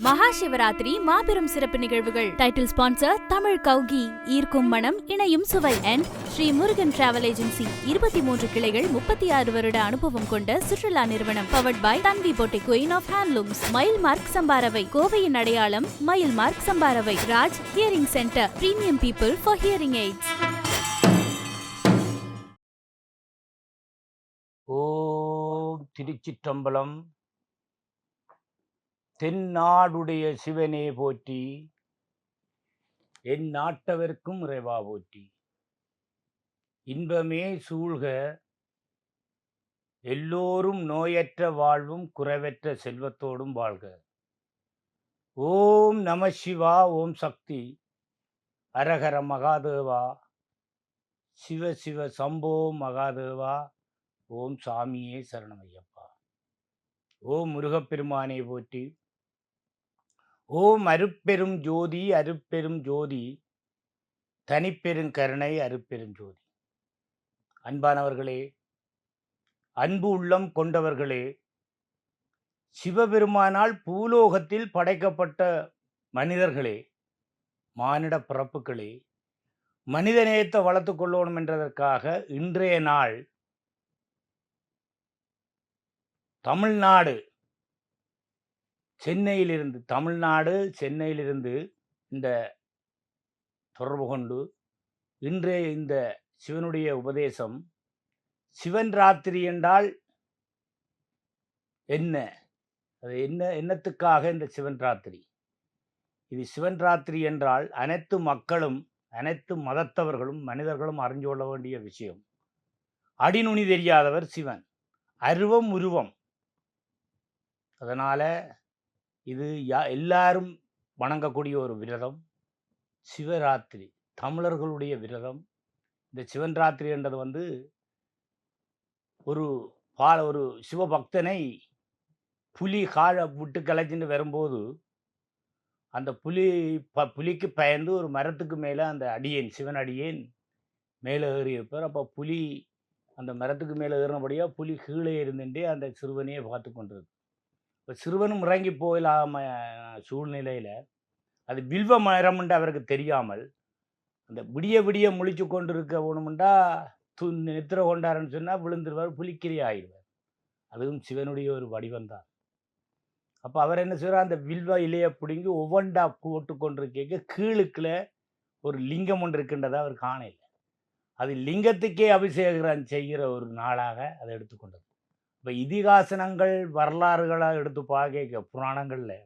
மகா சிவராத்திரி மாபெரும் சிறப்பு நிகழ்வுகள். டைட்டில் ஸ்பான்சர் தமிழ் கௌகி. ஈர்க்கும் மனம் இணையும் சுவை. And Sri Murugan travel agency இருபத்தி மூன்று கிளைகள் முப்பத்தி ஆறு வருட அனுபவம் கொண்ட சுற்றுலா நிறுவனம் பவர்ட் பை தன்வி போட்டி queen of handlooms Mayil mark சம்பாரவை கோவையின் அடையாளம் மயில் mark சம்பாரவை Raj hearing centre premium people for hearing aids ஓம் திருச்சிற்றம்பலம். தென்னாடுடைய சிவனே போற்றி என் நாட்டவர்க்கும் இறைவா போற்றி. இன்பமே சூழ்க எல்லோரும் நோயற்ற வாழ்வும் குறைவற்ற செல்வத்தோடும் வாழ்க. ஓம் நம சிவா ஓம் சக்தி. அரகர மகாதேவா. சிவ சிவ சம்போ மகாதேவா. ஓம் சாமியே சரணமையப்பா ஓம் முருகப்பெருமானை போற்றி. ஓம் அருப்பெரும் ஜோதி அருப்பெரும் ஜோதி. தனிப்பெரும் கருணை அருப்பெரும் ஜோதி. அன்பானவர்களே அன்பு உள்ளம் கொண்டவர்களே சிவபெருமானால் பூலோகத்தில் படைக்கப்பட்ட மனிதர்களே மானிட பிறப்புகளே மனிதநேயத்தை வளர்த்து கொள்ளணும் என்றதற்காக இன்றைய நாள் தமிழ்நாடு சென்னையிலிருந்து தமிழ்நாடு சென்னையிலிருந்து இந்த தொடர்பு கொண்டு இன்றைய இந்த சிவனுடைய உபதேசம் சிவன் ராத்திரி என்றால் என்ன? அது என்ன என்னத்துக்காக இந்த சிவன் ராத்திரி? இது சிவன் ராத்திரி என்றால் அனைத்து மக்களும் அனைத்து மதத்தவர்களும் மனிதர்களும் அறிஞ்சு கொள்ள வேண்டிய விஷயம். அடிநுனி தெரியாதவர் சிவன். அருவம் உருவம். அதனால் இது யா எல்லாரும் வணங்கக்கூடிய ஒரு விரதம். சிவராத்திரி தமிழர்களுடைய விரதம். இந்த சிவன் ராத்திரி என்றது வந்து ஒரு பால ஒரு சிவபக்தனை புலி காலை விட்டு கலைச்சின்னு வரும்போது அந்த புலி ப புலிக்கு பயந்து ஒரு மரத்துக்கு மேலே அந்த அடியேன் சிவன் அடியேன் மேலே ஏறி இருப்பார் அப்போ புலி அந்த மரத்துக்கு மேலே ஏறினபடியாக புலி கீழே இருந்துட்டே அந்த சிறுவனையே பார்த்து கொண்டிருக்கு இப்போ சிறுவனும் இறங்கி போயிடாம சூழ்நிலையில் அது வில்வ மரம்ன்ட்டு அவருக்கு தெரியாமல் அந்த விடிய விடிய முழிச்சு கொண்டு இருக்க வேணுமெண்டா து நித்திர கொண்டாருன்னு சொன்னால் விழுந்துருவார் புலிக்கிரி ஆயிடுவார். அதுவும் சிவனுடைய ஒரு வடிவம்தான் அப்போ அவர் என்ன செய்வார்? அந்த வில்வ இலையை பிடுங்கி ஒவ்வொன்றா போட்டு கொண்டிருக்க கீழுக்குள்ள ஒரு லிங்கம் ஒன்று இருக்கின்றதை அவர் காணல அது லிங்கத்துக்கே அபிஷேகம் செய்கிற ஒரு நாளாக அதை எடுத்துக்கொண்டது இப்போ இதிகாசனங்கள் வரலாறுகளாக எடுத்து பார்க்க புராணங்களில்.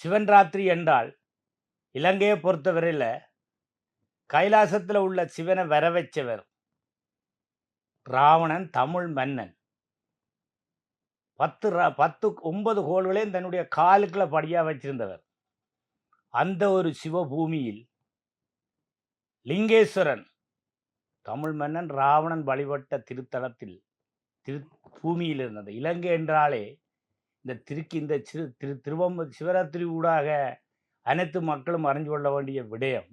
சிவன் ராத்திரி என்றால் இலங்கையை பொறுத்தவரையில் கைலாசத்தில் உள்ள சிவனை வர வச்சவர் ராவணன் தமிழ் மன்னன். பத்து ரா பத்து ஒன்பது கோள்களையும் தன்னுடைய காலுக்குள்ள படியாக வச்சிருந்தவர். அந்த ஒரு சிவபூமியில் லிங்கேஸ்வரன் தமிழ் மன்னன் ராவணன் வழிபட்ட திருத்தலத்தில் திரு பூமியில் இருந்தது. இலங்கை என்றாலே இந்த திருக்கு இந்த சிறு திரு திருவம்ப சிவராத்திரி ஊடாக அனைத்து மக்களும் அறிஞ்சு கொள்ள வேண்டிய விடயம்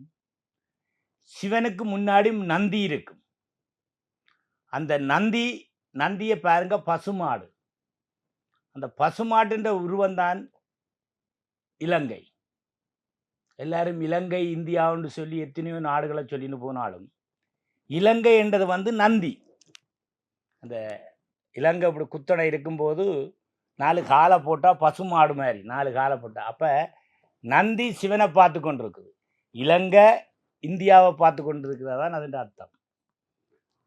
சிவனுக்கு முன்னாடி நந்தி இருக்கும். அந்த நந்தி நந்தியை பாருங்க பசுமாடு. அந்த பசுமாட்டுன்ற உருவந்தான் இலங்கை. எல்லாரும் இலங்கை இந்தியாவுன்னு சொல்லி எத்தனையோ நாடுகளை சொல்லின்னு போனாலும் இலங்கை என்றது வந்து நந்தி. அந்த இலங்கை இப்படி குத்தடை இருக்கும்போது நாலு காலை போட்டால் பசுமாடு மாதிரி நாலு காலை போட்டால் அப்போ நந்தி சிவனை பார்த்து கொண்டு இருக்குது இலங்கை இந்தியாவை பார்த்து கொண்டு இருக்கிறதான் அதன் அர்த்தம்.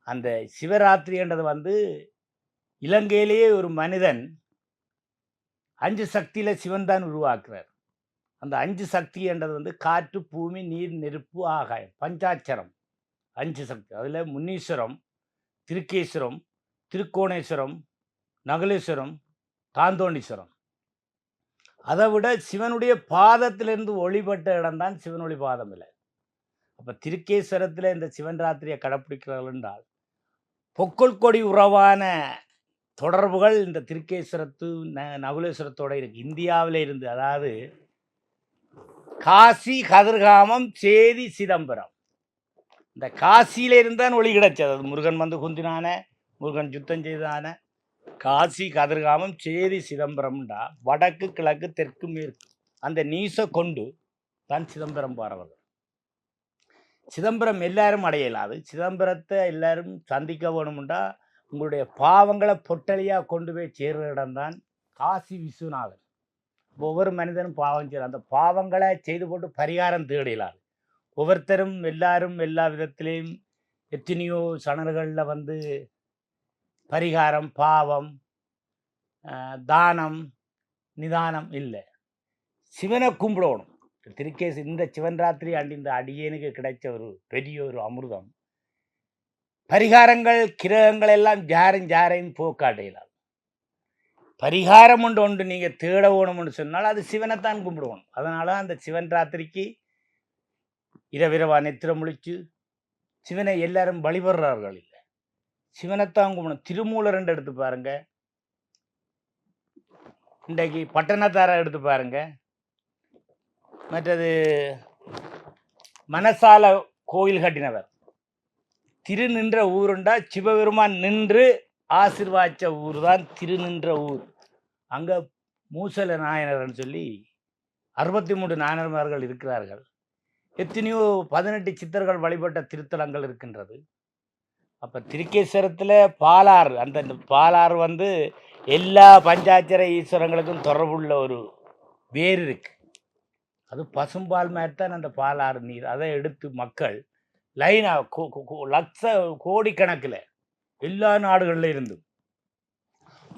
அந்த சிவராத்திரின்றது வந்து இலங்கையிலேயே ஒரு மனிதன் அஞ்சு சக்தியில் சிவன் தான் உருவாக்குறார். அந்த அஞ்சு சக்தி என்றது வந்து காற்று பூமி நீர் நெருப்பு ஆகாயம் பஞ்சாட்சரம். அஞ்சு சக்தி. அதில் முன்னீஸ்வரம் திருக்கேஸ்வரம் திருக்கோணேஸ்வரம் நகலேஸ்வரம் தாந்தோணீஸ்வரம். அதை விட சிவனுடைய பாதத்திலிருந்து ஒளிபட்ட இடம்தான் சிவனொளி பாதம் இல்லை. அப்போ திருக்கேஸ்வரத்தில் இந்த சிவன் ராத்திரியை கடைப்பிடிக்கிறார்கள் என்றால் பொக்கல் கொடி உறவான தொடர்புகள் இந்த திருக்கேஸ்வரத்து ந நகுலேஸ்வரத்தோட இருக்கு. இந்தியாவில் இருந்து அதாவது காசி கதிர்காமம் சேதி சிதம்பரம். இந்த காசியில இருந்தான் ஒளி கிடைச்சது. அது முருகன் வந்து குந்தினான. முருகன் யுத்தம் செய்தான காசி கதிர்காமம் சேரி சிதம்பரம்டா வடக்கு கிழக்கு தெற்கு மேற்கு. அந்த நீசை கொண்டு தான் சிதம்பரம் போகிறவர் சிதம்பரம் எல்லாரும் அடையலாது சிதம்பரத்தை எல்லாரும் சந்திக்க வேணும்டா. உங்களுடைய பாவங்களை பொட்டலியாக கொண்டு போய் சேர்ற இடம்தான் காசி விஸ்வநாதன் ஒவ்வொரு மனிதனும் பாவம் செய்யலாம் அந்த பாவங்களை செய்து போட்டு பரிகாரம் தேடலாது ஒவ்வொருத்தரும் எல்லாரும் எல்லா விதத்திலையும் எத்தனையோ சணல்களில் வந்து பரிகாரம் பாவம் தானம் நிதானம் இல்லை. சிவனை கும்பிடணும். திருக்கேசி இந்த சிவன் ராத்திரி அண்டி இந்த அடியேனுக்கு கிடைச்ச ஒரு பெரிய ஒரு அமிர்தம். பரிகாரங்கள் கிரகங்கள் எல்லாம் ஜாரும் ஜாரையும் போக்காட்டையிலாம் பரிகாரம் ஒன்று ஒன்று நீங்கள் தேட வேணும்னு சொன்னால் அது சிவனைத்தான் கும்பிடுவோம். அதனால அந்த சிவன் ராத்திரிக்கு இரவிரவா நெத்திர முழிச்சு சிவனை எல்லாரும் வழிபடுறார்கள் இல்லை. சிவனைத்தான் கும்பிடணும் திருமூலரண்டு எடுத்து பாருங்க. இன்றைக்கு பட்டணத்தாரை எடுத்து பாருங்க. மற்றது மனசால கோயில் கட்டினவர். திரு நின்ற ஊருண்டா சிவபெருமான் நின்று ஆசிர்வாச்ச ஊர் தான் திரு நின்ற ஊர். அங்கே மூசல நாயனர்னு சொல்லி அறுபத்தி மூன்று நாயனர்மார்கள் இருக்கிறார்கள். எத்தனையோ பதினெட்டு சித்தர்கள் வழிபட்ட திருத்தலங்கள் இருக்கின்றது. அப்போ திருக்கேஸ்வரத்தில் பாலாறு அந்த பாலாறு வந்து எல்லா பஞ்சாட்சர ஈஸ்வரங்களுக்கும் தொடர்புள்ள ஒரு வேர் இருக்குது அது பசும்பால் மாதிரி தான் அந்த பாலாறு நீர். அதை எடுத்து மக்கள் லைனாக லட்ச கோடிக்கணக்கில் எல்லா நாடுகளில் இருந்தும்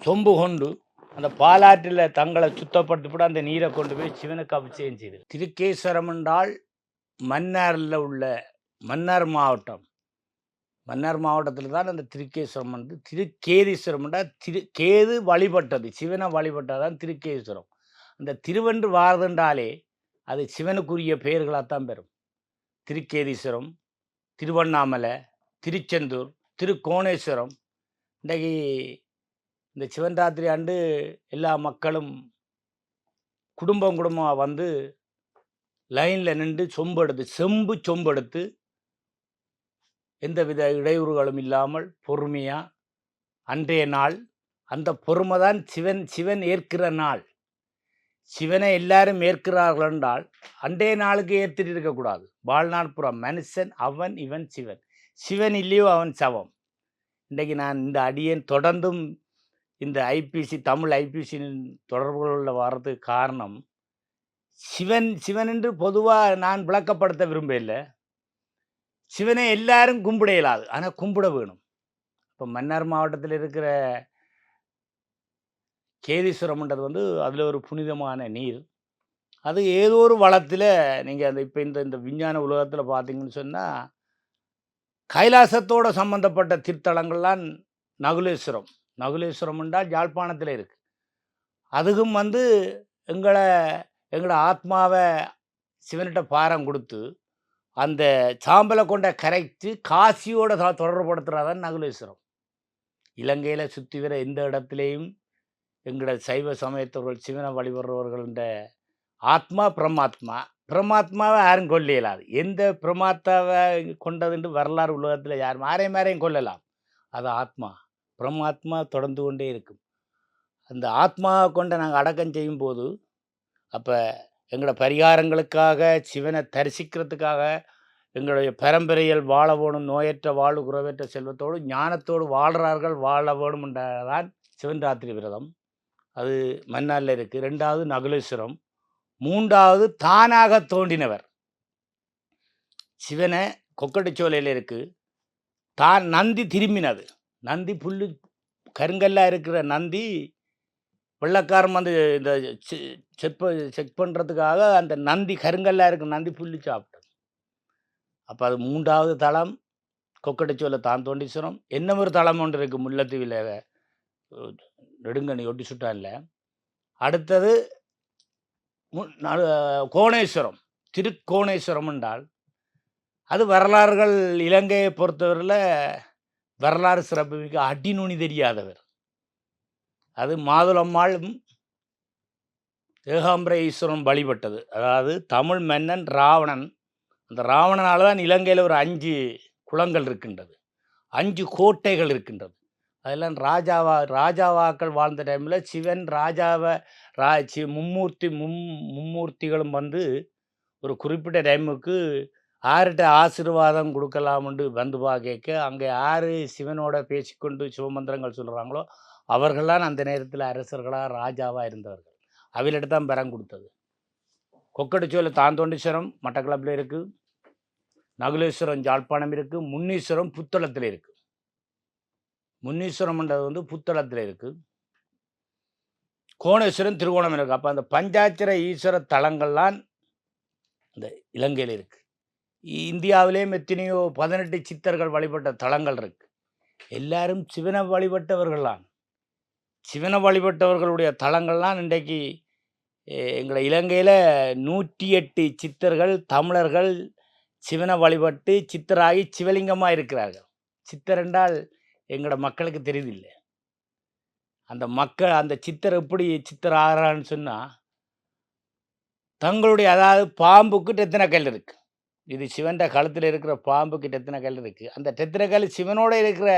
சொம்பு கொண்டு அந்த பாலாற்றில் தங்களை சுத்தப்படுத்திவிட்டு அந்த நீரை கொண்டு போய் சிவனுக்கு அபிஷேகம் செய்து. திருக்கேஸ்வரம் என்றால் மன்னாரில் உள்ள மன்னார் மாவட்டம். மன்னார் மாவட்டத்தில் தான் அந்த திருக்கேஸ்வரம் வந்து திருக்கேதீஸ்வரம்டா திரு கேது வழிபட்டது. சிவனை வழிபட்டதான் திருக்கேஸ்வரம் அந்த திருவென்று வாரதுன்றாலே அது சிவனுக்குரிய பெயர்களாகத்தான் பெறும். திருக்கேதீஸ்வரம் திருவண்ணாமலை திருச்செந்தூர் திருக்கோணேஸ்வரம். இன்றைக்கு இந்த சிவன் ராத்திரி ஆண்டு எல்லா மக்களும் குடும்பம் குடும்பமாக வந்து லைனில் நின்று சொம்பெடுத்து செம்பு சொம்பெடுத்து எந்தவித இடையூறுகளும் இல்லாமல் பொறுமையாக அன்றைய நாள் அந்த பொறுமை தான் சிவன் சிவன் ஏற்கிற நாள். சிவனை எல்லாரும் ஏற்கிறார்கள் என்றால் அன்றைய நாளுக்கு ஏற்றிட்டு இருக்கக்கூடாது வாழ்நாள் புறம் மனுஷன் அவன் இவன் சிவன். சிவன் இல்லையோ அவன் சவம். இன்றைக்கு நான் இந்த அடியேன் தொடர்ந்தும் இந்த ஐபிசி தமிழ் ஐபிசியின் தொடர்புகளில் வர்றதுக்கு காரணம் சிவன் சிவன் என்று பொதுவாக நான் விளக்கப்படுத்த விரும்பல சிவனை எல்லாரும் கும்பிட இயலாது. ஆனால் கும்பிட வேணும். இப்போ மன்னார் மாவட்டத்தில் இருக்கிற கேதீஸ்வரம்ன்றது வந்து அதில் ஒரு புனிதமான நீர். அது ஏதோ ஒரு வளத்தில் நீங்கள் அந்த இப்போ இந்த இந்த விஞ்ஞான உலகத்தில் பார்த்தீங்கன்னு சொன்னால் கைலாசத்தோட சம்பந்தப்பட்ட திருத்தலங்கள்லாம் நகுலேஸ்வரம். நகுலேஸ்வரம் என்றால் யாழ்ப்பாணத்தில் இருக்குது அதுக்கும் வந்து எங்களை எங்களோட ஆத்மாவை சிவன்கிட்ட பாரம் கொடுத்து அந்த சாம்பலை கொண்ட கரைத்து காசியோட தொ- நகுலேஸ்வரம் இலங்கையில் சுற்றி வர எந்த இடத்துலையும் எங்களோட சைவ சமயத்தவர்கள் சிவனை வழிபடுறவர்கள்ன்ற ஆத்மா பிரமாத்மா பிரமாத்மாவை யாரும் கொல்ல இயலாது எந்த பிரமாத்தாவை கொண்டதுண்டு வரலாறு உலகத்தில் யாரும் யாரையும் யாரையும் கொல்லலாம். அது ஆத்மா. பிரமாத்மா தொடர்ந்து கொண்டே இருக்கும். அந்த ஆத்மாவை கொண்ட நாங்கள் அடக்கம் செய்யும் போது அப்போ எங்களோட பரிகாரங்களுக்காக சிவனை தரிசிக்கிறதுக்காக எங்களுடைய பரம்பரையில் வாழ வேணும் நோயற்ற வாழ்வு குறைவற்ற செல்வத்தோடு ஞானத்தோடு வாழ்கிறார்கள் வாழ வேணும்ன்றதான் சிவன் ராத்திரி விரதம். அது மன்னாரில் இருக்குது ரெண்டாவது நகுலேஸ்வரம். மூன்றாவது தானாக தோண்டினவர் சிவனை கொக்கட்டுச்சோலையில் இருக்குது தான் நந்தி திரும்பினது. நந்தி புல்லு கருங்கல்லாக இருக்கிற நந்தி வெள்ளக்காரன் வந்து இந்த செக் செக் பண்ணுறதுக்காக அந்த நந்தி கருங்கல்லாக இருக்கிற நந்தி புள்ளி சாப்பிட்டது அப்போ அது மூன்றாவது தளம் கொக்கட்டுச்சோலை தான் தோண்டீஸ்வரம் என்ன ஒரு தளம் ஒன்று இருக்குது முல்லைத்தீவில் அஹ், நெடுங்கனி ஒட்டி சுட்டான்ல. அடுத்தது கோணேஸ்வரம் திருக்கோணேஸ்வரம் என்றால் அது வரலாறுகள் இலங்கையை பொறுத்தவரையில் வரலாறு சிறப்புமிக்க அடிநுனி தெரியாதவர். அது மாதுளம்மாளும் ஏகாம்பர ஈஸ்வரன் வழிபட்டது. அதாவது தமிழ் மன்னன் ராவணன். அந்த ராவணனால் தான் இலங்கையில் ஒரு அஞ்சு குளங்கள் இருக்கின்றது. அஞ்சு கோட்டைகள் இருக்கின்றது. அதெல்லாம் ராஜாவா ராஜாவாக்கள் வாழ்ந்த டைமில் சிவன் ராஜாவை ரா சி மும்மூர்த்தி மும் மும்மூர்த்திகளும் வந்து ஒரு குறிப்பிட்ட டைமுக்கு யார்கிட்ட ஆசீர்வாதம் கொடுக்கலாம்னு வந்து பா கேட்க அங்கே யார் சிவனோட பேசிக்கொண்டு சிவமந்திரங்கள் சொல்கிறாங்களோ அவர்கள்லாம் அந்த நேரத்தில் அரசர்களாக ராஜாவாக இருந்தவர்கள். அவர்கிட்ட தான் பெறம் கொடுத்தது. கொக்கடச்சோல தாந்தோண்டீஸ்வரம் மட்டக்களப்பில் இருக்குது நகுலேஸ்வரம் ஜாழ்ப்பாணம் இருக்குது முன்னீஸ்வரம் புத்தளத்தில் இருக்குது முன்னீஸ்வரம்ன்றது வந்து புத்தளத்தில் இருக்குது கோணேஸ்வரம் திருவோணம் இருக்குது அப்போ அந்த பஞ்சாட்சர ஈஸ்வர தலங்கள்லாம் இந்த இலங்கையில் இருக்குது இந்தியாவிலேயும் எத்தனையோ பதினெட்டு சித்தர்கள் வழிபட்ட தலங்கள் இருக்குது எல்லாரும் சிவனை வழிபட்டவர்கள்லாம் சிவனை வழிபட்டவர்களுடைய தலங்கள்லாம் இன்றைக்கு எங்களை இலங்கையில் நூற்றி எட்டு சித்தர்கள் தமிழர்கள் சிவனை வழிபட்டு சித்தராகி சிவலிங்கமாக இருக்கிறார்கள். சித்தர் என்றால் எங்களோட மக்களுக்கு தெரியுதில்லை அந்த மக்கள் அந்த சித்தர் எப்படி சித்தர் ஆகிறான்னு சொன்னால் தங்களுடைய அதாவது பாம்புக்கு எத்தனை கல் இருக்குது இது சிவன்ற கழுத்தில் இருக்கிற பாம்புக்கு டெத்தனக்கல் இருக்குது அந்த டெத்தனை சிவனோட இருக்கிற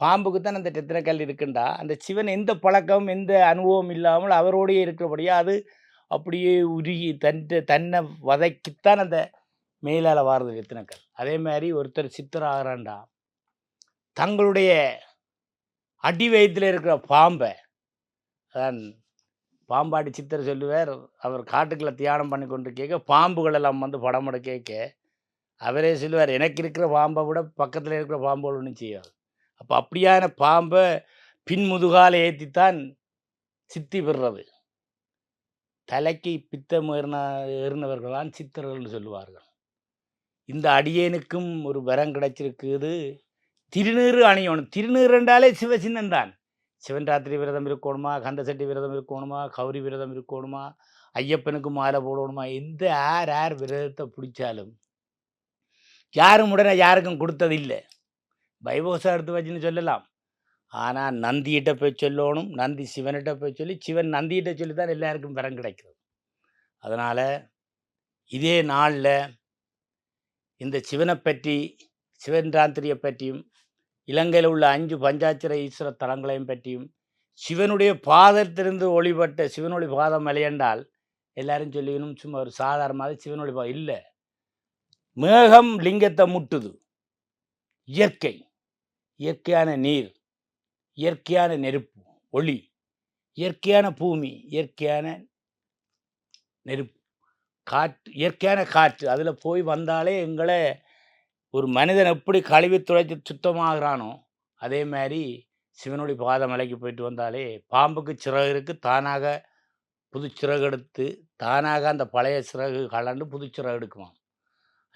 பாம்புக்கு தான் அந்த டெத்தனக்கல் இருக்குண்டா. அந்த சிவன் எந்த பழக்கம் எந்த அனுபவம் இல்லாமல் அவரோடயே இருக்கிறபடியாக அது அப்படியே உருகி தன் தன்னை வதைக்கித்தான் அந்த மேலால் வாரது டெத்தனக்கல். அதே மாதிரி ஒருத்தர் சித்தர் ஆகிறான்டா தங்களுடைய அடி வயித்துல இருக்கிற பாம்பை அதான் பாம்பாடி சித்தர் சொல்லுவார் அவர் காட்டுக்குள்ளே தியானம் பண்ணி கொண்டு கேட்க பாம்புகள் எல்லாம் வந்து படம் எடுக்க கேட்க அவரே சொல்லுவார் எனக்கு இருக்கிற பாம்பை விட பக்கத்தில் இருக்கிற பாம்பு ஒன்றும் செய்யாது. அப்போ அப்படியான பாம்பை பின்முதுகால் ஏற்றித்தான் சித்தி பெறுறது தலைக்கு பித்தம் ஏறின ஏறினவர்கள்தான் சித்தர்கள்னு சொல்லுவார்கள். இந்த அடியேனுக்கும் ஒரு வரம் கிடைச்சிருக்குது. திருநீறு அணியணும். திருநீறு என்றாலே சிவசின்னம் தான். சிவன் ராத்திரி விரதம் இருக்கணுமா? கந்தசட்டி விரதம் இருக்கணுமா? கௌரி விரதம் இருக்கணுமா? ஐயப்பனுக்கு மாலை போடணுமா? எந்த யார் யார் விரதத்தை பிடிச்சாலும் யாரும் உடனே யாருக்கும் கொடுத்தது இல்லை பைபோசம் எடுத்து வச்சுன்னு சொல்லலாம். ஆனால் நந்தியிட்ட போய் சொல்லணும் நந்தி சிவன்கிட்ட போய் சொல்லி சிவன் நந்தியிட்ட சொல்லி தான் எல்லாருக்கும் பிறம் கிடைக்கிறது. அதனால் இதே நாளில் இந்த சிவனை பற்றி சிவன் ராத்திரியை பற்றியும் இலங்கையில் உள்ள அஞ்சு பஞ்சாட்சர ஈஸ்வர தலங்களையும் பற்றியும் சிவனுடைய பாதத்திலிருந்து ஒளிபட்ட சிவனொளி பாதம் விளையண்டால் எல்லாரும் சொல்லிக்கணும் சும்மா ஒரு சாதாரணமாக சிவனொளி பாதம் இல்லை. மேகம் லிங்கத்தை முட்டுது. இயற்கை. இயற்கையான நீர். இயற்கையான நெருப்பு ஒளி. இயற்கையான பூமி இயற்கையான நெருப்பு. காற்று இயற்கையான காற்று. அதில் போய் வந்தாலே எங்களை ஒரு மனிதன் எப்படி கழுவி துளைச்சி சுத்தமாகிறானோ அதே மாதிரி சிவனுடைய பாத மலைக்கு போயிட்டு வந்தாலே பாம்புக்கு சிறகு இருக்குது தானாக புது சிறகு எடுத்து தானாக அந்த பழைய சிறகு கலண்டு புது சிறகு எடுக்குவான்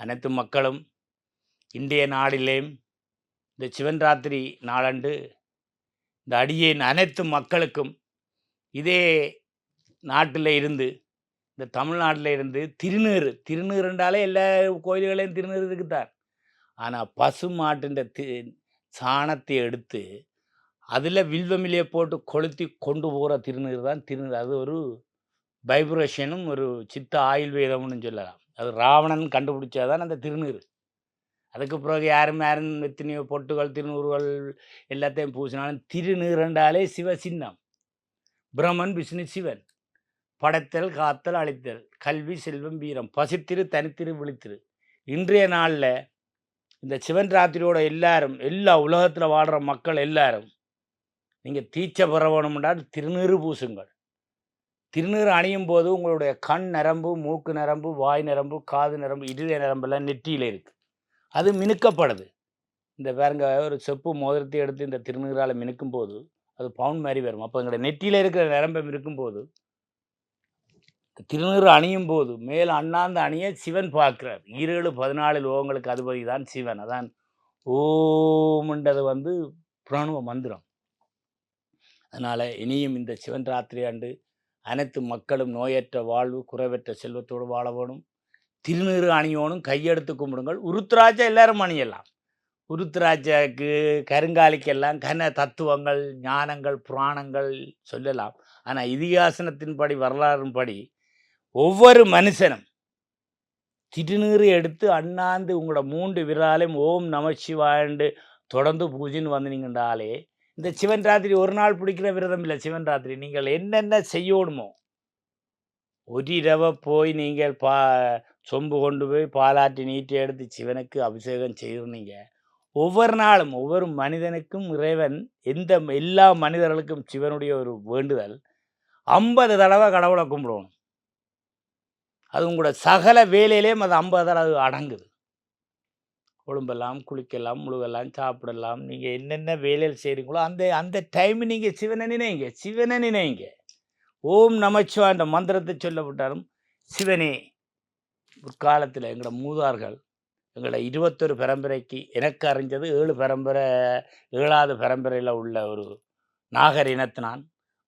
அனைத்து மக்களும் இந்திய நாடிலேயும் இந்த சிவன்ராத்திரி நாளன்று இந்த அடியின் அனைத்து மக்களுக்கும் இதே நாட்டில் இருந்து இந்த தமிழ்நாட்டில் இருந்து திருநீறு திருநீறு என்றாலே எல்லா கோயில்களையும் திருநீறு இருக்குத்தான். ஆனால் பசு மாட்டின் தி சாணத்தை எடுத்து அதில் வில்வமிலையை போட்டு கொளுத்தி கொண்டு போகிற திருநீர் தான் திருநீர். அது ஒரு வைப்ரேஷனும் ஒரு சித்த ஆயுர்வேதம்னு சொல்லலாம். அது ராவணன் கண்டுபிடிச்சாதான் அந்த திருநீர் அதுக்கு பிறகு யாரும் யாரும் எத்தனையோ பொட்டுகள் திருநூறுகள் எல்லாத்தையும் பூசினாலும் திருநீரண்டாலே சிவசின்னம் பிரம்மன் விஷ்ணு சிவன். படைத்தல் காத்தல் அழித்தல். கல்வி செல்வம் வீரம். பசித்திரு தனித்திரு விழித்திரு. இன்றைய நாளில் இந்த சிவன் ராத்திரியோட எல்லாரும் எல்லா உலகத்தில் வாழ்கிற மக்கள் எல்லாரும் நீங்கள் தீச்ச பெற வேணும்ன்றால் திருநீறு பூசுங்கள். திருநீர் அணியும் போது உங்களுடைய கண் நரம்பு மூக்கு நரம்பு வாய் நரம்பு காது நரம்பு இருதய நரம்பெல்லாம் நெற்றியில் இருக்குது அது மினுக்கப்படுது. இந்த பாருங்க ஒரு செப்பு மோதிரத்தை எடுத்து இந்த திருநீரால் மினுக்கும் போது அது பவுன் மாதிரி வரும். அப்போ எங்களோட நெற்றியில் இருக்கிற நரம்பை மினுக்கும் போது திருநீர் அணியும் போது மேல் அண்ணாந்த அணிய சிவன் பார்க்கிறார். ஈரேழு பதினாலு லோகங்களுக்கு அதிபதி தான் சிவன். அதான் ஓம்ன்றது வந்து பிராணுவ மந்திரம். அதனால் இனியும் இந்த சிவன் ராத்திரி ஆண்டு அனைத்து மக்களும் நோயற்ற வாழ்வு குறைவற்ற செல்வத்தோடு வாழ வேணும். திருநீறு அணியோனும் கையெடுத்து கும்பிடுங்கள். உருத்ராட்சை எல்லாரும் அணியலாம். உருத்ராட்சைக்கு கருங்காலிக்கெல்லாம் கன தத்துவங்கள் ஞானங்கள் புராணங்கள் சொல்லலாம். ஆனால் இதிகாசனத்தின்படி வரலாறின்படி ஒவ்வொரு மனுஷனும் திருநீறு எடுத்து அண்ணாந்து உங்களோட மூன்று விராலையும் ஓம் நம சிவாண்டு தொடர்ந்து பூஜைன்னு வந்தீங்கன்றாலே இந்த சிவன் ராத்திரி ஒரு நாள் பிடிக்கிற விரதம் இல்லை சிவன் ராத்திரி. நீங்கள் என்னென்ன செய்யணுமோ ஒரு இரவை போய் நீங்கள் பா சொம்பு கொண்டு போய் பாலாட்டி நீட்டி எடுத்து சிவனுக்கு அபிஷேகம் செய்கிறீங்க ஒவ்வொரு நாளும் ஒவ்வொரு மனிதனுக்கும் இறைவன் எந்த எல்லா மனிதர்களுக்கும் சிவனுடைய ஒரு வேண்டுதல் ஐம்பது தடவை கடவுளை கும்பிடணும். அது உங்களோட சகல வேலையிலேயும் அது ஐம்பது தடவை அடங்குது. உடம்பெல்லாம் குளிக்கலாம் முழுகலாம் சாப்பிடலாம். நீங்கள் என்னென்ன வேலையில் செய்கிறீங்களோ அந்த அந்த டைம் நீங்கள் சிவனை நினைங்க சிவனை நினைங்க. ஓம் நமச்சிவா என்ற மந்திரத்தை சொல்லப்பட்டாலும் சிவனே முற்காலத்தில் எங்களோட மூதார்கள் எங்களோட இருபத்தொரு பரம்பரைக்கு எனக்கு அறிஞ்சது ஏழு பரம்பரை ஏழாவது பரம்பரையில் உள்ள ஒரு நாகர் இனத்தினான்.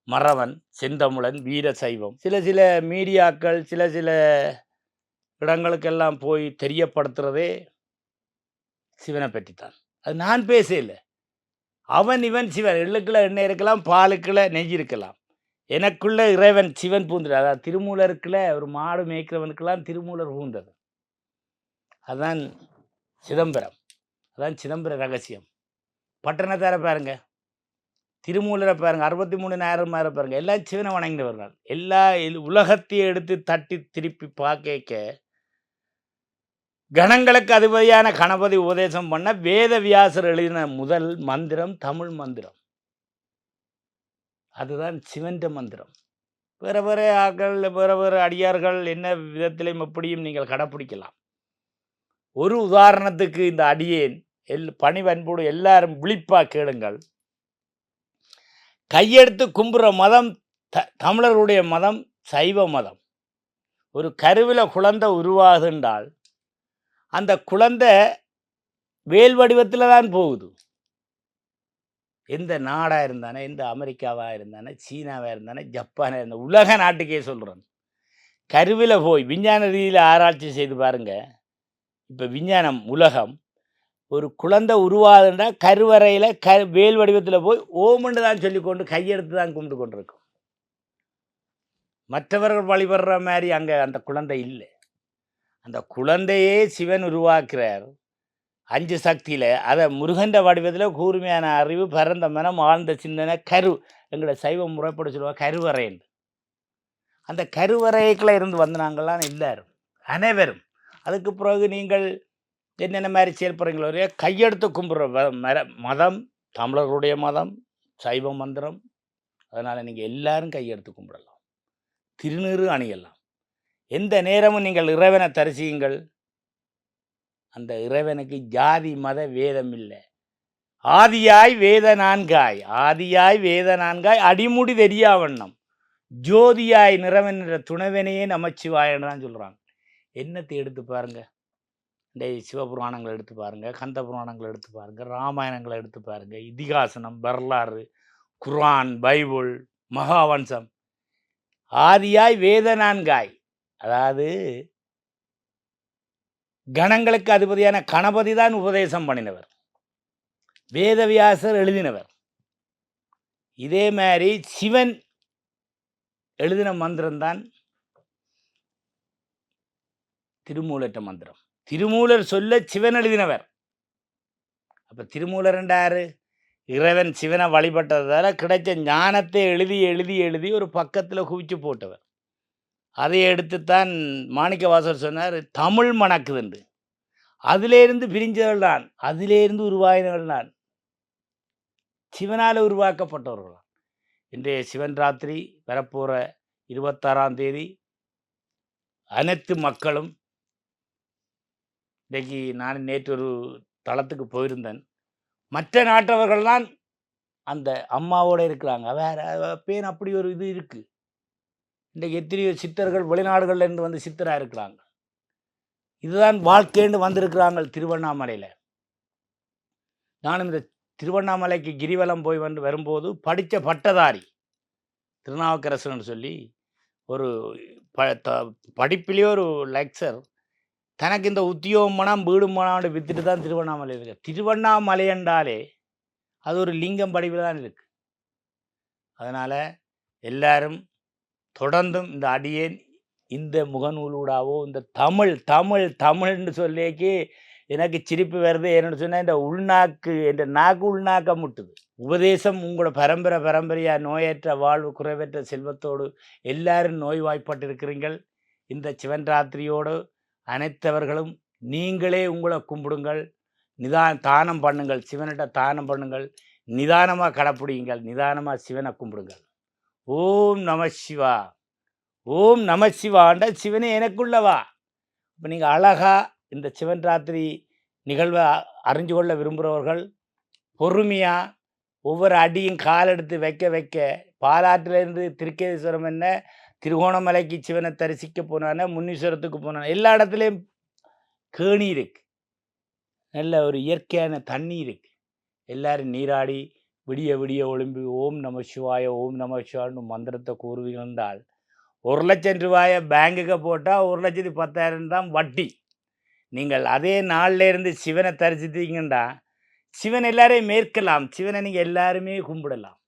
மறவன் செந்தமுழன் வீர சைவம். சில சில மீடியாக்கள் சில சில இடங்களுக்கெல்லாம் போய் தெரியப்படுத்துகிறதே சிவனை பற்றித்தான் அது நான் பேசல. அவன் இவன் சிவன். எள்ளுக்குள்ள எண்ணெய் இருக்கலாம் பாலுக்குள்ள நெய் இருக்கலாம். எனக்குள்ள இறைவன் சிவன் பூந்துடு அதாவது திருமூலருக்குள்ள ஒரு மாடு மேய்க்கிறவனுக்கெல்லாம் திருமூலர் பூந்தது. அதான் சிதம்பரம். அதான் சிதம்பர ரகசியம். பட்டணத்தார பாருங்க. திருமூலரை பாருங்க. அறுபத்தி மூணு நேரம் மேல பாருங்க. எல்லாம் சிவனை வணங்கினவர்கள். எல்லா உலகத்தையும் எடுத்து தட்டி திருப்பி பார்க்க கணங்களுக்கு அதிபதியான கணபதி உபதேசம் பண்ண வேதவியாசர் எழுதின முதல் மந்திரம் தமிழ் மந்திரம். அதுதான் சிவன்ற மந்திரம். வேற வேறு ஆக்கள் வேறு வேறு அடியார்கள் என்ன விதத்திலையும் எப்படியும் நீங்கள் கடைப்பிடிக்கலாம். ஒரு உதாரணத்துக்கு இந்த அடியேன் எல் பணிவன்போடு எல்லாரும் விழிப்பா கேளுங்கள். கையெடுத்து கும்புற மதம் த தமிழருடைய மதம் சைவ மதம். ஒரு கருவில குழந்தை உருவாகுதுன்றால் அந்த குழந்தை வேல் வடிவத்தில் தான் போகுது. எந்த நாடாக இருந்தானே எந்த அமெரிக்காவாக இருந்தானே சீனாவாக இருந்தானே ஜப்பானாக இருந்த உலக நாட்டுக்கே சொல்கிறேன் கருவில் போய் விஞ்ஞான ரீதியில் ஆராய்ச்சி செய்து பாருங்கள் இப்போ விஞ்ஞானம் உலகம் ஒரு குழந்தை உருவாதுன்னா கருவறையில் க வேல் வடிவத்தில் போய் ஓமண்டு தான் சொல்லிக்கொண்டு கையெடுத்து தான் கும்பிட்டு கொண்டிருக்கும். மற்றவர்கள் வழிபடுற மாதிரி அங்கே அந்த குழந்தை இல்லை. அந்த குழந்தையே சிவன் உருவாக்குறார். அஞ்சு சக்தியில். அதை முருகன்ற வடிவத்தில் கூர்மையான அறிவு பரந்த மனம் ஆழ்ந்த சிந்தனை கரு எங்களோட சைவ முறைப்பட சொல்லுவாங்க கருவறைன்னு அந்த கருவறைக்குள்ளே இருந்து வந்த நாங்கள்லாம் எல்லாரும் அனைவரும். அதுக்கு பிறகு நீங்கள் என்னென்ன மாதிரி செயல்படுறீங்களோ கையெடுத்து கும்பிட்ற மதம் தமிழர்களுடைய மதம் சைவ மந்திரம். அதனால் நீங்கள் எல்லாரும் கையெடுத்து கும்பிடலாம். திருநீறு அணியலாம். எந்த நேரமும் நீங்கள் இறைவனை தரிசியுங்கள். அந்த இறைவனுக்கு ஜாதி மத வேதம் இல்லை. ஆதியாய் வேத நான்காய் ஆதியாய் வேத நான்காய் அடிமுடி தெரியாவண்ணம் ஜோதியாய் நிறவன் என்ற துணைவனையே நமச்சிவாயன்னு தான் சொல்கிறாங்க என்னத்தை எடுத்து பாருங்க? இந்த சிவபுராணங்களை எடுத்து பாருங்க கந்த புராணங்களை எடுத்து பாருங்க ராமாயணங்களை எடுத்து பாருங்க இதிகாசனம் வரலாறு குரான் பைபிள் மகாவம்சம். ஆதியாய் வேத நான்காய் அதாவது கணங்களுக்கு அதிபதியான கணபதி தான் உபதேசம் பண்ணினவர். வேதவியாசர் எழுதினவர். இதே மாதிரி சிவன் எழுதின மந்திரம்தான் திருமூலற்ற மந்திரம். திருமூலர் சொல்ல சிவன் எழுதினவர். அப்போ திருமூலர் என்றாரு இறைவன் சிவனை வழிபட்டதால கிடைச்ச ஞானத்தை எழுதி எழுதி எழுதி ஒரு பக்கத்தில் குவிச்சு போட்டவர். அதை எடுத்துத்தான் மாணிக்கவாசர் சொன்னார் தமிழ் மணக்குதுண்டு அதிலேருந்து பிரிஞ்சவர்கள் நான் அதிலேருந்து உருவாகினவர்கள் நான். சிவனால் உருவாக்கப்பட்டவர்கள் தான் இன்றைய சிவன் ராத்திரி வரப்போகிற இருபத்தாறாம் தேதி அனைத்து மக்களும் இன்றைக்கு நான் நேற்று ஒரு தளத்துக்கு போயிருந்தேன். மற்ற நாட்டவர்கள்லாம் அந்த அம்மாவோட இருக்கிறாங்க. வேற பேன் அப்படி ஒரு இது இருக்குது இன்றைக்கு எத்தனையோ சித்தர்கள் வெளிநாடுகள்லேருந்து வந்து சித்தராக இருக்கிறாங்க. இதுதான் வாழ்க்கைன்னு வந்திருக்கிறாங்க திருவண்ணாமலையில். நானும் இந்த திருவண்ணாமலைக்கு கிரிவலம் போய் வந்து வரும்போது படித்த பட்டதாரி திருநாவுக்கரசன் சொல்லி ஒரு ப த படிப்பிலேயே ஒரு லெக்சர் தனக்கு இந்த உத்தியோகம் மனம் வீடு மனான்னு வித்துட்டு தான் திருவண்ணாமலை இருக்கு. திருவண்ணாமலை என்றாலே அது ஒரு லிங்கம் படிவில் தான் இருக்குது அதனால் எல்லாரும் தொடர்ந்தும் இந்த அடியேன் இந்த முகநூலூடாவோ இந்த தமிழ் தமிழ் தமிழ்னு சொல்லிக்கு எனக்கு சிரிப்பு வருது. என்னென்னு சொன்னால் இந்த உள்நாக்கு என்ற நாக்கு உள்நாக்க முட்டுது. உபதேசம் உங்களோட பரம்பரை பரம்பரையாக நோயற்ற வாழ்வு குறைவற்ற செல்வத்தோடு எல்லாரும் நோய்வாய்ப்பட்டிருக்கிறீர்கள். இந்த சிவன் ராத்திரியோடு அனைத்தவர்களும் நீங்களே உங்களை கும்பிடுங்கள். நிதான் தானம் பண்ணுங்கள். சிவனிட்ட தானம் பண்ணுங்கள். நிதானமாக கடைப்பிடிங்கள் நிதானமாக சிவனை கும்பிடுங்கள். ஓம் நம சிவா. ஓம் நம சிவாண்ட சிவனே எனக்குள்ளவா? இப்போ நீங்கள் அழகாக இந்த சிவன் ராத்திரி நிகழ்வை அறிஞ்சு கொள்ள விரும்புகிறவர்கள் பொறுமையாக ஒவ்வொரு அடியும் கால் எடுத்து வைக்க வைக்க பாலாற்றிலிருந்து திருக்கேதீஸ்வரம் என்ன திருகோணமலைக்கு சிவனை தரிசிக்க போனானே முன்னீஸ்வரத்துக்கு போனானே எல்லா இடத்துலையும் கேணி இருக்கு. நல்ல ஒரு இயற்கையான தண்ணி இருக்கு. எல்லாரும் நீராடி விடிய விடிய ஒளிம்பி ஓம் நம சிவாய ஓம் நம சிவான்னு மந்திரத்தை கூறுவீங்கன்றால் ஒரு லட்சம் ரூபாயை பேங்குக்கு போட்டால் ஒரு லட்சத்தி பத்தாயிரம் தான் வட்டி. நீங்கள் அதே நாள்லேருந்து சிவனை தரிசித்தீங்கன்னா சிவன் எல்லாரையும் மேற்கலாம். சிவனை நீங்கள் எல்லாருமே கும்பிடலாம்.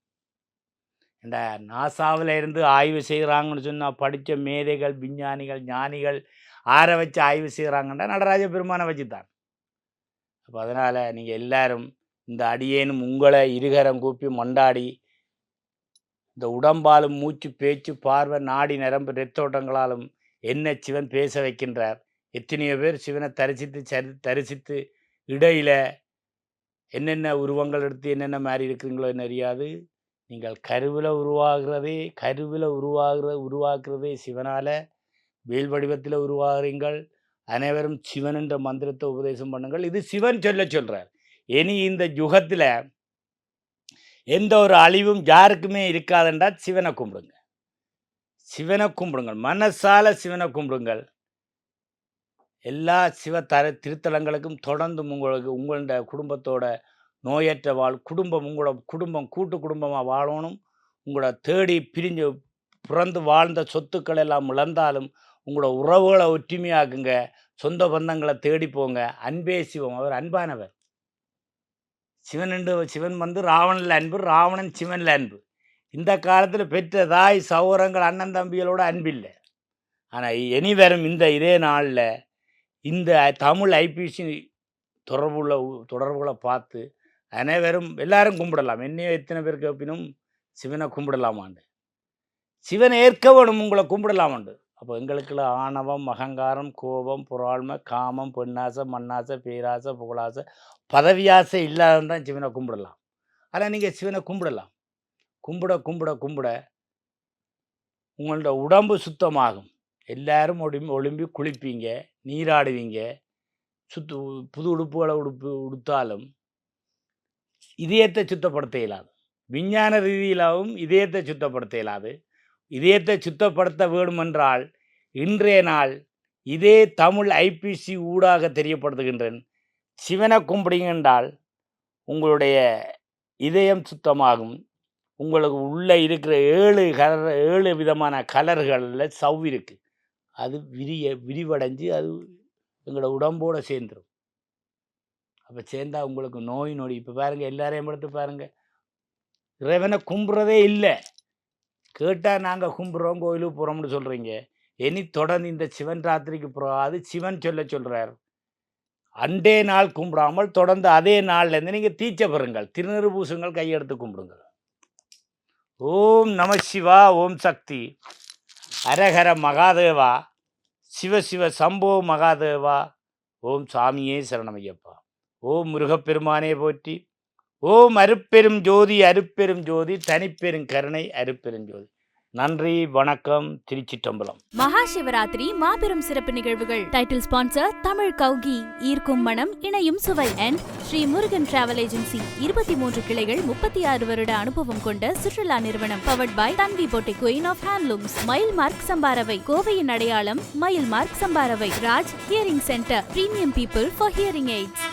இந்த நாசாவில் இருந்து ஆய்வு செய்கிறாங்கன்னு சொன்னால் படித்த மேதைகள் விஞ்ஞானிகள் ஞானிகள் ஆற வச்சு ஆய்வு செய்கிறாங்கன்னா நடராஜ பெருமானை வச்சு தான் அப்போ அதனால் நீங்கள் எல்லாரும் இந்த அடியேனும் உங்களை இருகரம் கூப்பி மண்டாடி. இந்த உடம்பாலும் மூச்சு பேச்சு பார்வை நாடி நரம்பு ரத்தோட்டங்களாலும் என்ன சிவன் பேச வைக்கின்றார். எத்தனையோ பேர் சிவனை தரிசித்து சரி தரிசித்து இடையில என்னென்ன உருவங்கள் எடுத்து என்னென்ன மாதிரி இருக்கிறீங்களோ என்ன அறியாது. நீங்கள் கருவில் உருவாகிறதே கருவில் உருவாகிற உருவாக்குறதே சிவனால். வேல் வடிவத்தில் உருவாகிறீங்கள். அனைவரும் சிவன் என்ற மந்திரத்தை உபதேசம் பண்ணுங்கள். இது சிவன் சொல்ல சொல்கிறார் இனி இந்த யுகத்தில் எந்த ஒரு அழிவும் யாருக்குமே இருக்காதுன்றா சிவனை கும்பிடுங்க. சிவனை கும்பிடுங்கள். மனசால சிவனை கும்பிடுங்கள். எல்லா சிவ தர திருத்தலங்களுக்கும் தொடர்ந்து உங்களுக்கு உங்களோட குடும்பத்தோட நோயற்ற வாழ் குடும்பம் உங்களோட குடும்பம் கூட்டு குடும்பமாக வாழணும். உங்களோட தேடி பிரிஞ்சு பிறந்து வாழ்ந்த சொத்துக்கள் எல்லாம் இழந்தாலும் உங்களோட உறவுகளை ஒற்றுமையாக்குங்க. சொந்த பந்தங்களை தேடி போங்க. அன்பே சிவம். அவர் அன்பானவர். சிவன் என்று சிவன் வந்து ராவணன் அன்பு ராவணன் சிவனில் அன்பு. இந்த காலத்தில் பெற்ற தாய் சௌரங்கள் அண்ணன் தம்பிகளோட அன்பில்லை ஆனால் இனி வரும் இந்த இதே நாளில் இந்த தமிழ் ஐபிசி தொடர்புள்ள தொடர்புகளை பார்த்து அனைவரும் எல்லாரும் கும்பிடலாம். என்னையோ எத்தனை பேர் கேப்பினும் சிவனை கும்பிடலாமாண்டு சிவனை ஏற்க வேணும் உங்களை கும்பிடலாமாண்டு அப்போ எங்களுக்குள்ள ஆணவம் அகங்காரம் கோபம் புறாழ்மை காமம் பெண்ணாசை மண்ணாசை பேராசை புகழாசை பதவியாசை இல்லாதவன் தான் சிவனை கும்பிடலாம். ஆனால் நீங்கள் சிவனை கும்பிடலாம். கும்பிட கும்பிட கும்பிட உங்களோட உடம்பு சுத்தமாகும். எல்லாரும் ஒளிம்பி ஒழும்பி குளிப்பீங்க நீராடுவீங்க. சுத்து புது உடுப்புகளை உடுப்பு உடுத்தாலும் இதயத்தை சுத்தப்படுத்த இயலாது. விஞ்ஞான ரீதியிலாவும் இதயத்தை சுத்தப்படுத்த இயலாது. இதயத்தை சுத்தப்படுத்த வேண்டுமென்றால் இன்றைய நாள் இதே தமிழ் ஐபிசி ஊடாக தெரியப்படுத்துகின்றேன். சிவனை கும்பிடுங்கன்றால் உங்களுடைய இதயம் சுத்தமாகும். உங்களுக்கு உள்ளே இருக்கிற ஏழு கலர் ஏழு விதமான கலர்களில் சவ் இருக்கு. அது விரிய விரிவடைஞ்சு அது எங்களோட உடம்போடு சேர்ந்துடும் அப்போ சேர்ந்தா உங்களுக்கு நோய் நொடி. இப்போ பாருங்கள் எல்லாரையும் எடுத்து பாருங்கள் இறைவனை கும்பிட்றதே இல்லை. கேட்டால் நாங்கள் கும்பிட்றோம் கோயிலுக்கு போகிறோம்னு சொல்கிறீங்க இனி தொடர்ந்து இந்த சிவன் ராத்திரிக்கு போகாது சிவன் சொல்ல சொல்கிறார் அண்டே நாள் கும்பிடாமல் தொடர்ந்து அதே நாள்லேருந்து நீங்கள் தீச்ச பெறுங்கள். திருநெறு பூசுங்கள் கையெடுத்து கும்பிடுங்கள். ஓம் நம சிவா ஓம் சக்தி. அரஹர மகாதேவா. சிவ சிவ சம்போ மகாதேவா. ஓம் சாமியே சரணமையப்பா. ஓம் முருகப்பெருமானே போற்றி. ஓம் அருப்பெரும் ஜோதி அருப்பெரும் ஜோதி தனிப்பெரும் கருணை அருப்பெரும் ஜோதி. நன்றி வணக்கம் திருச்சிட்டம்பலம் மகா சிவராத்திரி மாபெரும் சிறப்பு நிகழ்வுகள். டைட்டில் ஸ்பான்சர் தமிழ் கௌகி. ஈர்க்கும் மனம் இணையும் சுவை. And Sri Murugan travel agency இருபத்தி மூன்று கிளைகள் முப்பத்தி ஆறு வருட அனுபவம் கொண்ட சுற்றுலா நிறுவனம். பவர்ட் பை தன்வி போட்டி queen of handlooms Mayil mark சம்பாரவை கோவையின் அடையாளம் மயில் mark சம்பாரவை Raj hearing centre premium people for hearing aids